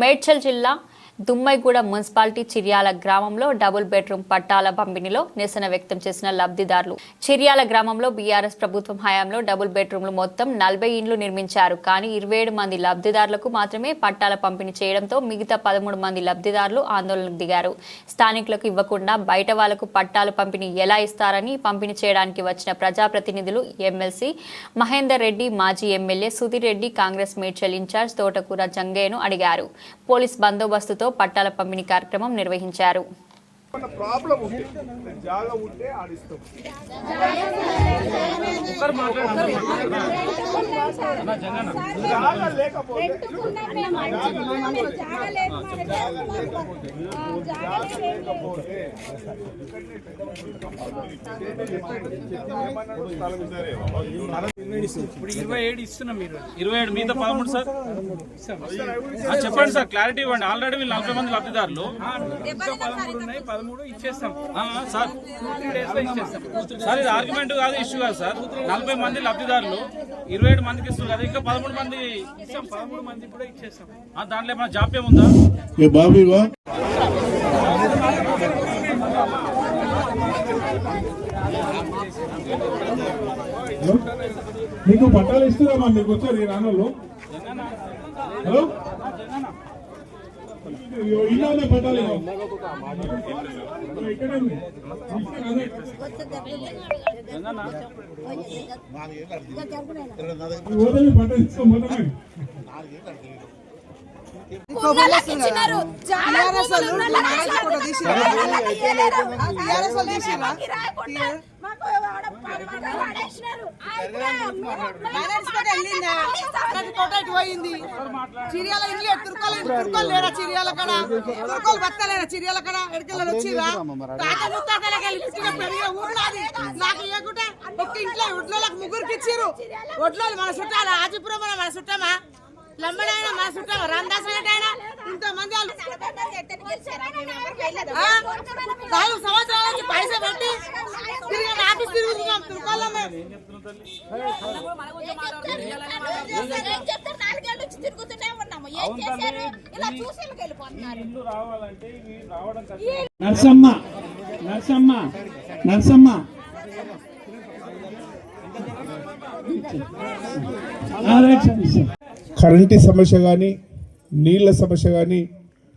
Medal जिला Dammaiguda municipality Chiryala గ్రామంలో double bedroom పట్టాల పంపిణీలో నిరసన వ్యక్తం చేసిన లబ్ధిదారులు. చిర్యాల గ్రామంలో బీఆర్ఎస్ ప్రభుత్వం హయాంలో డబుల్ బెడ్రూమ్లు మొత్తం నలభై ఇండ్లు నిర్మించారు. కానీ ఇరవై ఏడు మంది లబ్ధిదారులకు మాత్రమే పట్టాల పంపిణీ చేయడంతో మిగతా పదమూడు మంది లబ్ధిదారులు ఆందోళనకు దిగారు. స్థానికులకు ఇవ్వకుండా బయట వాళ్ళకు పట్టాలు పంపిణీ ఎలా ఇస్తారని పంపిణీ చేయడానికి వచ్చిన ప్రజాప్రతినిధులు ఎమ్మెల్సీ మహేందర్ రెడ్డి మాజీ ఎమ్మెల్యే సుధీర్ రెడ్డి కాంగ్రెస్ మేడ్చల్ ఇన్ఛార్జ్ తోటకూర జంగయ్యను అడిగారు. పోలీస్ బందోబస్తుతో పట్టాల పంపిణీ కార్యక్రమం నిర్వహించారు ఏమన్నా ప్రాబ్లం ఉంటే జాగా ఉంటే ఆడిస్తాం జాగా లేకపోతే లేకపోతే ఏమన్నాడు స్థలం ఇస్తారేమో. ఇప్పుడు ఇరవై ఏడు ఇస్తున్నాం మీరు. ఇరవై ఏడు పదమూడు సార్? ఆ, చెప్పండి సార్ క్లారిటీ ఇవ్వండి. ఆల్రెడీ వీళ్ళు నలభై మంది లబ్ధిదారులు. పదమూడు ఉన్నాయి పదమూడు ఇచ్చేస్తాం. సార్. సార్ ఇది ఆర్గ్యుమెంట్ కాదు ఇష్యూ కాదు సార్. నలభై మంది లబ్ధిదారులు ఇరవై ఏడు మందికి ఇస్తున్నారు కదా ఇంకా పదమూడు మంది ఇస్తాం. పదమూడు మంది కూడా ఇచ్చేస్తాం. ఆ, దాంట్లో ఏమైనా జాప్యం ఉందా? ఏ బాబు? మీకు పట్టాలు ఇస్తున్నామా? మీకు వచ్చారు ఈ రానోళ్ళు హలో? ఇగో ఇలా ఉన్నాయి పట్టాలు ఓదవి పట్టాలు ఇస్తాం. పోయింది చిరియాల ఇల్లు తుర్కోలు తుర్కోలు లేరా చిరియాల కడ తుర్కోలు బతలేరా చిరియాల కడ ఎడకెళ్ళి వచ్చిరా తాత ముత్తాతలకి వెళ్ళి పుట్టిన పెరిగే ఊర్లాది నాకు ఇవ్వకుంటే ఒక్క ఇంట్లో ఒడ్లోకి ముగ్గురికి ఇచ్చిరు ఒడ్లో మన చుట్టాల? ఆజిపురం మన చుట్టామా? లంబడైనా మా చుట్టమా రామదాస్ అయినా ఇంతమంది వాళ్ళు నాలుగు సంవత్సరాల నుంచి పైసా పెట్టి తిరిగి ఆఫీస్ తిరుగుతున్నాం తుర్కోళ్ళమే నర్సమ్మ నర్సమ్మ నర్సమ్మ. ఆ, రైట్ సార్, సార్. కరెంటు సమస్య కానీ నీళ్ళ సమస్య కానీ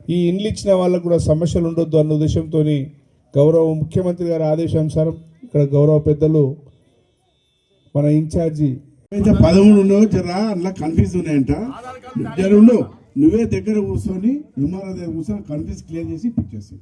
ఈ ఇండ్లు ఇచ్చిన వాళ్ళకు కూడా సమస్యలు ఉండొద్దు అన్న ఉద్దేశంతో గౌరవ ముఖ్యమంత్రి గారి ఆదేశానుసారం ఇక్కడ గౌరవ పెద్దలు మన ఇన్ఛార్జి అయితే పదమూడు ఉండవు జరా అలా కన్ఫ్యూజ్ ఉన్నాయంట. జర నువ్వే దగ్గర కూర్చొని హిమాలయ దగ్గర కూర్చొని కన్ఫ్యూజ్ క్లియర్ చేసి ఇప్పించేసి